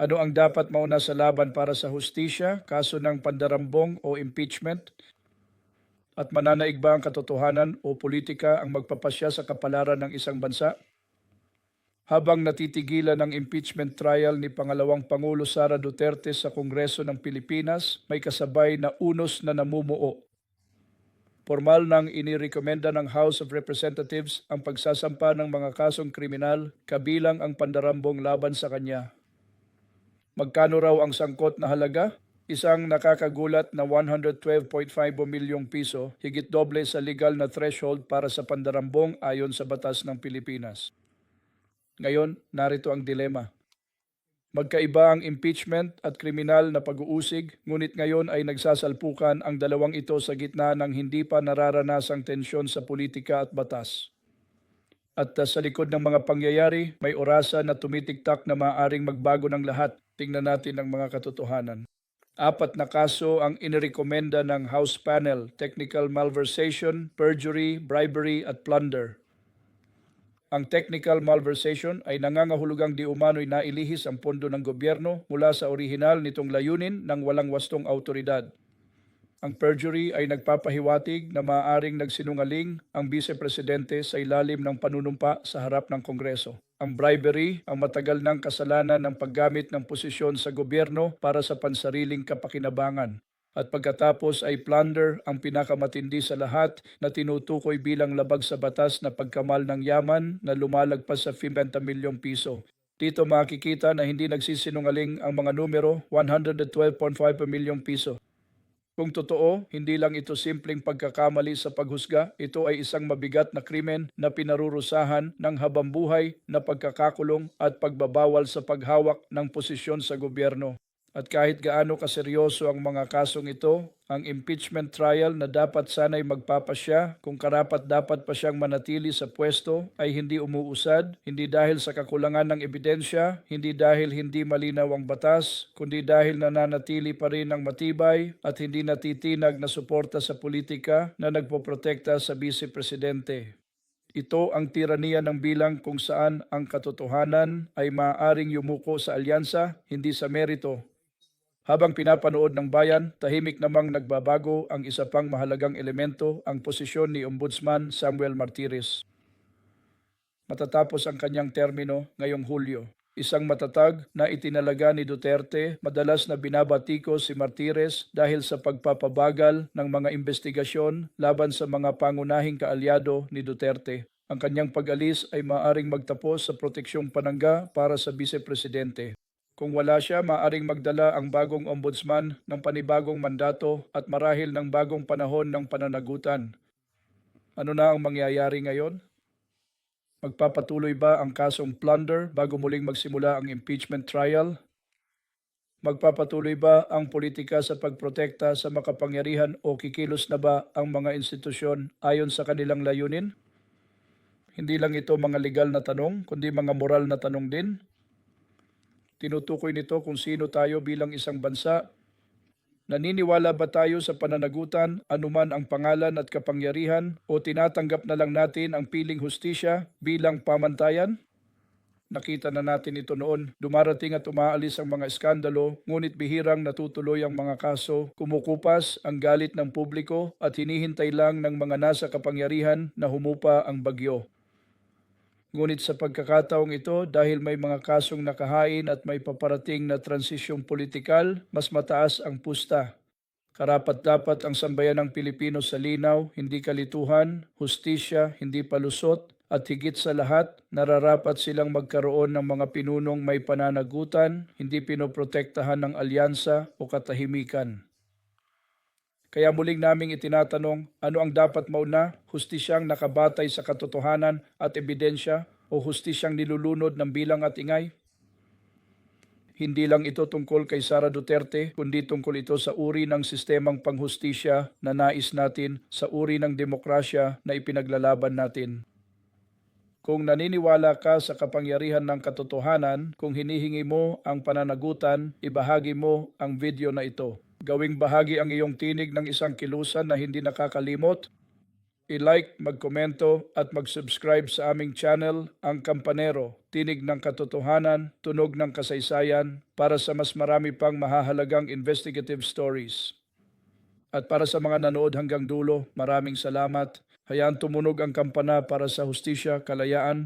Ano ang dapat mauna sa laban para sa hustisya, kaso ng pandarambong o impeachment? At mananaig ba ang katotohanan o politika ang magpapasya sa kapalaran ng isang bansa? Habang natitigilan ang impeachment trial ni pangalawang Pangulo Sara Duterte sa Kongreso ng Pilipinas, may kasabay na unos na namumuo. Formal nang inirekomenda ng House of Representatives ang pagsasampa ng mga kasong kriminal kabilang ang pandarambong laban sa kanya. Magkano raw ang sangkot na halaga? Isang nakakagulat na 112.5 milyong piso, higit doble sa legal na threshold para sa pandarambong ayon sa batas ng Pilipinas. Ngayon, narito ang dilema. Magkaiba ang impeachment at kriminal na pag-uusig, ngunit ngayon ay nagsasalpukan ang dalawang ito sa gitna ng hindi pa nararanasang tensyon sa politika at batas. At uh, sa likod ng mga pangyayari, may orasa na tumitiktak na maaaring magbago ng lahat. Tingnan natin ang mga katotohanan. Apat na kaso ang inirekomenda ng House Panel, technical malversation, perjury, bribery at plunder. Ang technical malversation ay nangangahulugang di umano'y nailihis ang pondo ng gobyerno mula sa orihinal nitong layunin ng walang wastong autoridad. Ang perjury ay nagpapahiwatig na maaaring nagsinungaling ang vice-presidente sa ilalim ng panunumpa sa harap ng Kongreso. Ang bribery ang matagal ng kasalanan ng paggamit ng posisyon sa gobyerno para sa pansariling kapakinabangan. At pagkatapos ay plunder ang pinakamatindi sa lahat na tinutukoy bilang labag sa batas na pagkamal ng yaman na lumalagpas sa 50 milyong piso. Dito makikita na hindi nagsisinungaling ang mga numero 112.5 milyong piso. Kung totoo, hindi lang ito simpleng pagkakamali sa paghusga, ito ay isang mabigat na krimen na pinarurusahan ng habambuhay na pagkakakulong at pagbabawal sa paghawak ng posisyon sa gobyerno. At kahit gaano kaseryoso ang mga kasong ito, ang impeachment trial na dapat sanay magpapasya kung karapat dapat pa siyang manatili sa pwesto ay hindi umuusad, hindi dahil sa kakulangan ng ebidensya, hindi dahil hindi malinaw ang batas, kundi dahil nananatili pa rin ang matibay at hindi natitinag na suporta sa politika na nagpoprotekta sa vice-presidente. Ito ang tiraniya ng bilang kung saan ang katotohanan ay maaaring yumuko sa alyansa, hindi sa merito. Habang pinapanood ng bayan, tahimik namang nagbabago ang isa pang mahalagang elemento, ang posisyon ni Ombudsman Samuel Martires. Matatapos ang kanyang termino ngayong Hulyo. Isang matatag na itinalaga ni Duterte, madalas na binabatiko si Martires dahil sa pagpapabagal ng mga investigasyon laban sa mga pangunahing kaalyado ni Duterte. Ang kanyang pag-alis ay maaring magtapos sa proteksyong panangga para sa vice-presidente. Kung wala siya, maaring magdala ang bagong ombudsman ng panibagong mandato at marahil ng bagong panahon ng pananagutan. Ano na ang mangyayari ngayon? Magpapatuloy ba ang kasong plunder bago muling magsimula ang impeachment trial? Magpapatuloy ba ang politika sa pagprotekta sa makapangyarihan o kikilos na ba ang mga institusyon ayon sa kanilang layunin? Hindi lang ito mga legal na tanong, kundi mga moral na tanong din. Tinutukoy nito kung sino tayo bilang isang bansa. Naniniwala ba tayo sa pananagutan anuman ang pangalan at kapangyarihan o tinatanggap na lang natin ang piling hustisya bilang pamantayan? Nakita na natin ito noon. Dumarating at umaalis ang mga iskandalo, ngunit bihirang natutuloy ang mga kaso, kumukupas ang galit ng publiko at hinihintay lang ng mga nasa kapangyarihan na humupa ang bagyo. Ngunit sa pagkakataong ito, dahil may mga kasong nakahain at may paparating na transisyong politikal, mas mataas ang pusta. Karapat dapat ang sambayan ng Pilipino sa linaw, hindi kalituhan, hustisya, hindi palusot, at higit sa lahat, nararapat silang magkaroon ng mga pinunong may pananagutan, hindi pinoprotektahan ng alyansa o katahimikan. Kaya muling naming itinatanong, ano ang dapat mauna? Hustisyang nakabatay sa katotohanan at ebidensya o hustisyang nilulunod ng bilang at ingay? Hindi lang ito tungkol kay Sara Duterte, kundi tungkol ito sa uri ng sistemang panghustisya na nais natin, sa uri ng demokrasya na ipinaglalaban natin. Kung naniniwala ka sa kapangyarihan ng katotohanan, kung hinihingi mo ang pananagutan, ibahagi mo ang video na ito. Gawing bahagi ang iyong tinig ng isang kilusan na hindi nakakalimot. I-like, magkomento at mag-subscribe sa aming channel, Ang Kampanero. tinig ng katotohanan, tunog ng kasaysayan para sa mas marami pang mahahalagang investigative stories. At para sa mga nanood hanggang dulo, maraming salamat. Hayaan tumunog ang kampana para sa hustisya, kalayaan,